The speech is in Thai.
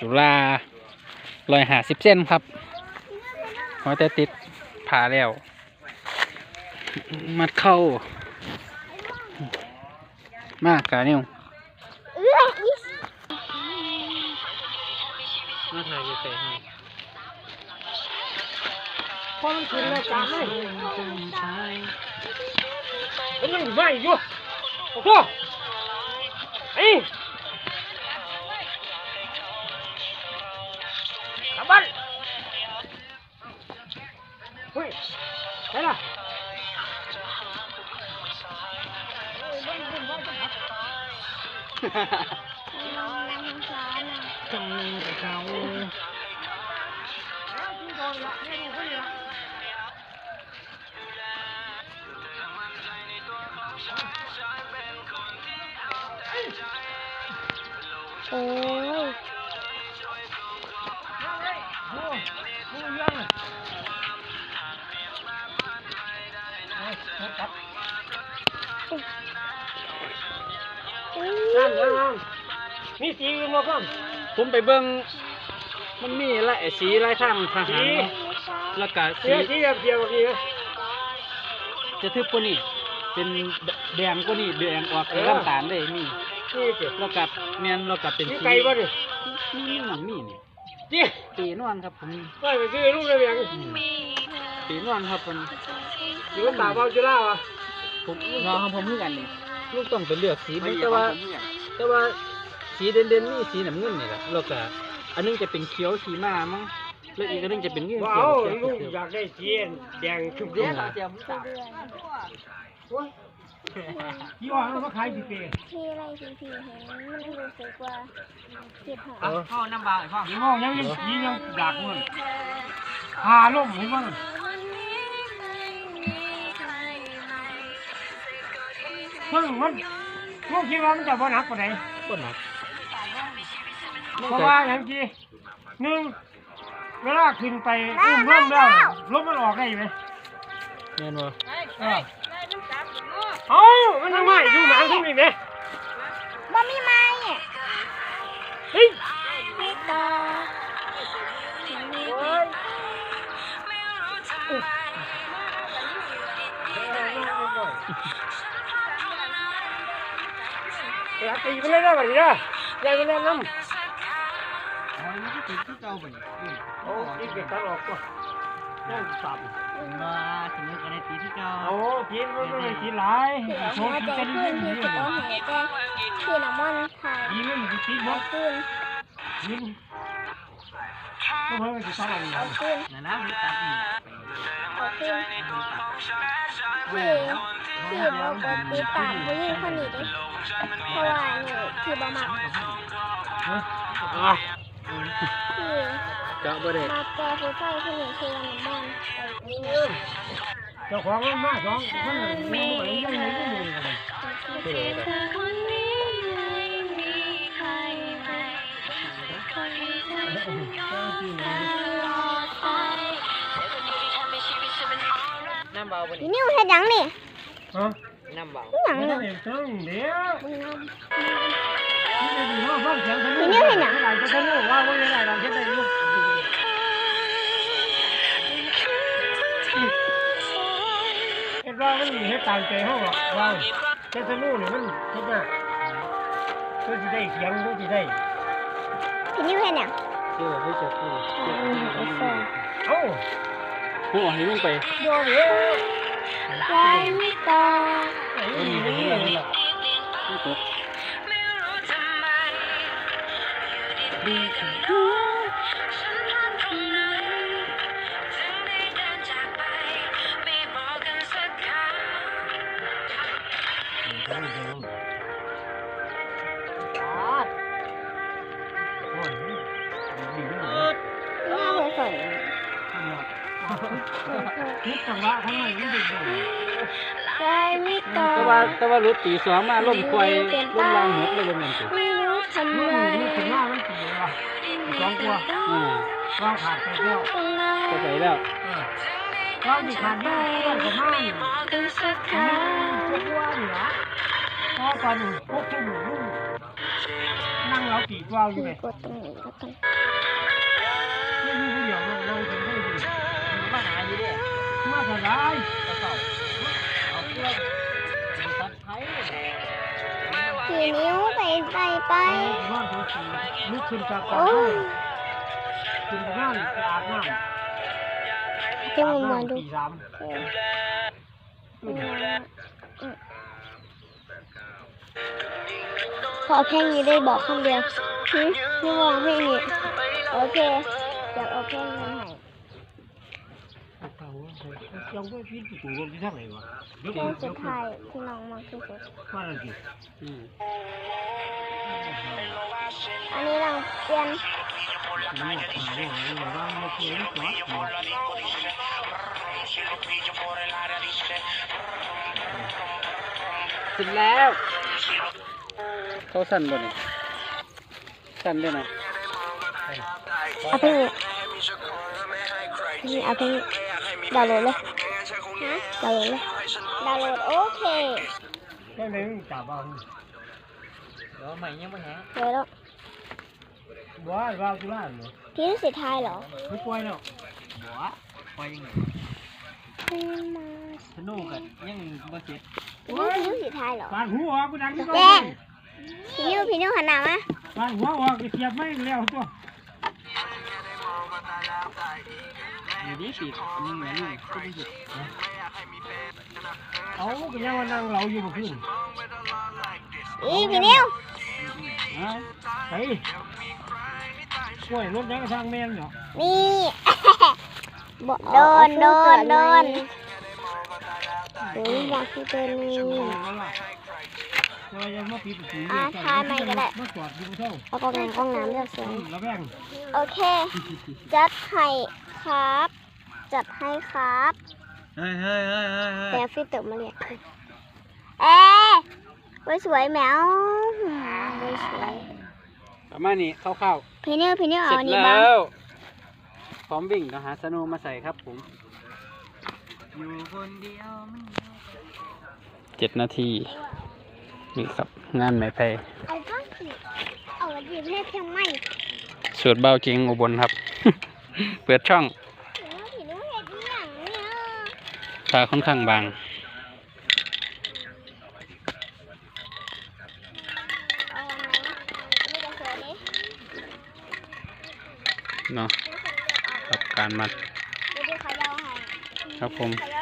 จุฬาร้อยหาสิบเส้นครับหัวแต่ติดผ่าแล้ว มัดเข้า มากกะนิ้วเอื้อยอีสมาถ่ายอยู่ให้พอมันขึ้นแล้วจ้าไม่มันยังไม่อยู่โอ้โหไอ้ กลับบ้านเฮ้ยไปละน้องนางสงสารน่ะจังกับเขาโอ้ย มีสีอยู่มาก่อนผมไปเบิ่งมันมีละสีลายข้างทหารเนาะแล้วก็สีสีสีแบบเดียวกันนะจะทึบกว่านี้เป็นแดงกว่านี้แดงออกเป็นเออน้ำตาลเลยมีนี่เจ็บแล้วกับเนียนแล้วกับเป็นสีไก่บ่เนี่ยนี่หนังนี่นี่ จีปีนวลครับผมว่าไปซื้อลูกเลยยังปีนวลครับผมอยู่ตาเบาจุฬาวะผมรอของผมเพื่อกันนี่ลูกต้องไปเลือกสีมันแต่ว่า แต่ว่าสีเด่นๆนี่สีน้ำเงินนี่แหละแล้วก็อันนึงจะเป็นเขียวสีมามั้งแล้วอีกอันนึงจะเป็นเงี้ยว้าเขียววเขียวลูกเขียวอยากได้สีแดงชุบเดี๋ดุยวเราจะมุตายี่ห้อเราขายสีเปย์ที่ไรทีทีเห็นมันรู้สึกว่าเจ็บหัวเข้าน้ำบาพ่อยี่ห้อยังยังสียังอยากมันหาล่มเห็นมั้งมึงมันมึงคิดว่ามันจะบ่หนักกว่าไหนคนหนักเพราะว่าอย่างที่หนึ่งเวลาขึ้นไปอุ้มร่มแล้วลมมันออกได้ไหมเนียนวะ เออเอ้ามันทำไมอยู่หนังที่นี่ไหมบ่มีไม้อะเฮ้ยมีต่อเวลาตีไปเลยนะแบบนี้นะยายไปเล่นน้ำติดที่เก่าไปโอ้ยเก็บตังออกก็ย่างสับมาถึงกันในตีที่เก่าโอ้กินมันไม่กินหลายที่โชหัวว์กินใจกันขึ้นี่นที่นี่สุดเอาหายใจที่น้ำมันถ่ายกินมันกินกินหมเอาดขึ้นกินก็เพิ่มไปกินตังอะไรเอาขึ้นนั่นนะมีตับอีกเอาขึ้นที่ที่บอกว่าตีปากผู้หญิงคนนี้เด้เพราะว่านี่ที่บ่มักอะที่ เจาะบ่ได้มาแก้ผู้ชายคนนี้คือน้ำมันไปกินเจ้าของมันมาสองคนมันไม่ยังไงก็มีอะไรคนนี้ไม่มีใครไหมคนที่ตลอดไปน้ำเบาบ่อีนิ้วเฮ็ดหยังนี่ฮะน้ำเบาอีหยังไม่นี่ได้ตั้งเดี๋ยวมึงเอานี่จะดีว่าฟังเสียงทะลุไม่ได้จะทะลุว่าไม่ได้เราแค่ได้ยุเอ็ด ว่ามันมีเหตุการณ์ใจห้องว่าแค่ทะลุเนี่ยมันเฮ็ดหน้าเพื่อจะได้เสียงเพื่อจะได้อีนิ้วเฮ็ดหยังเชื่อให้จะพูดเอ้าหัวให้ลงไปโยนเอ้ยใจไม่ต่อไอ้นี่นี่นี่ไม่ตกน่ คิดจังหวะของมันมันดีใจไม่ตอแต่ว่าแต่ว่ารถตีสองมาล่มควายล่มลางหมดเลยบ่แม่นสิไม่รู้ทำมันไมมันถึงว่ามันตีว่ะสองตัวอ่าเราขาดไปแล้วตรงไหนเข้าใจแล้วเราดิขาดเยอะเพื่กับมันเป็นสักครั้งพวกว่านี่ละพอตอนนี้พวกที่อยู่นู่นนั่งงเราตีกวาวอยู่พี่ไหมกดตรงนี้แล้วกันไม่มีผู้เดียวเราเราเป็นได้ดี มาหาอยู่เด้มาสบายกระเป๋าเอาเพื่อนตัดไทยพี่นิ้วไปไปไปนอนตัวสีลุกขึ้นจากกองขึ้นไปนั่งอาบน้ำเดี๋ยวมันมาดูสามเออเอออืมขอเพลงนี้ได้บอกคำเดียวนี่วางเพลงนี้โอเคอยากเอาเพลงมาให้ ยังไม่พิจิตรรวมที่ทั้งไหนวะเดี๋ยวเพลงสุดท้ายที่น้องมากที่สุดมาแล้วสิอืมอันนี้เราเปลี่ยนนี่หาได้หาได้ว่าไม่เคยรู้จักเสร็จแล้วเขาสั่นบ่เนี่ยสั่นด้วยนะเอาเพลงนี้นี่เอาเพลงนี้ดาวน์โหลดเลยฮะ ดาวน์โหลดเลยดาวน์โหลดโอเคแค่นี้จับเอาเดี๋ยวใหม่ยังไม่แห้งเดี๋ยวแล้วบ้าบ้ากุหลาบเลยพี่สุดท้ายเหรอไม่ปล่อยแล้วหัวไปยังไงเพลงมาสนุกกันยังบ่เสร็จพี่นิ้วพี่นิ้วสุดท้ายเหรอปานหัวกูดังที่แย่เขาพี่นิ้วพี่นิ้วหันหน้ามาปานหัวออกเสียบไม่แล้วตัว อยู่ดีสิยังเหมือนอยู่ก็ไม่หยุดเอาก็ยังว่านั่งเราอยู่เมื่อคืนอีพี่นิ้วฮะไปช่วยรถยังสร้างแม่นเนาะนี่ โดนโดนโดนโอ้ยอยากที่ตัวนี้ว่ายังมาปิดประตูอ่าทายใหม่ก็ได้มาจอดอยู่เท่าแล้วก็งานห้องน้ำเรียบร้อยระแวงโอเค จัดให้ ครับ จัดให้ครับ เฮ้ยเฮ้ยเฮ้ยเฮ้ยแต่ฟิลเตอร์มาเรียกเอ๊ะไว้สวยแมวหืมไว้สวยประมาณนี้คร่าวพี่นิ้วพี่นิ้วๆเอาเสร็จอันนี้แล้บ้างวพร้อมวิ่งก็หาสนุมาใส่ครับผมอยู่คนเดียวเจ็ดนาทีนี่ครับ งานไหมไพเอาบ้างสิเอาหยิบให้เพียงไม่ สวดเบาเก่งอุบลครับ เปิดช่องพี่นิ้วพี่นิ้วเห็ดอหย่างเนี่ยตาค่อนข้างบางเอาอันไหนไม่ได้เสือนี้เนาะกับการมัดเดี๋ยวดูเขาเยาให้ครับผมเขาเยา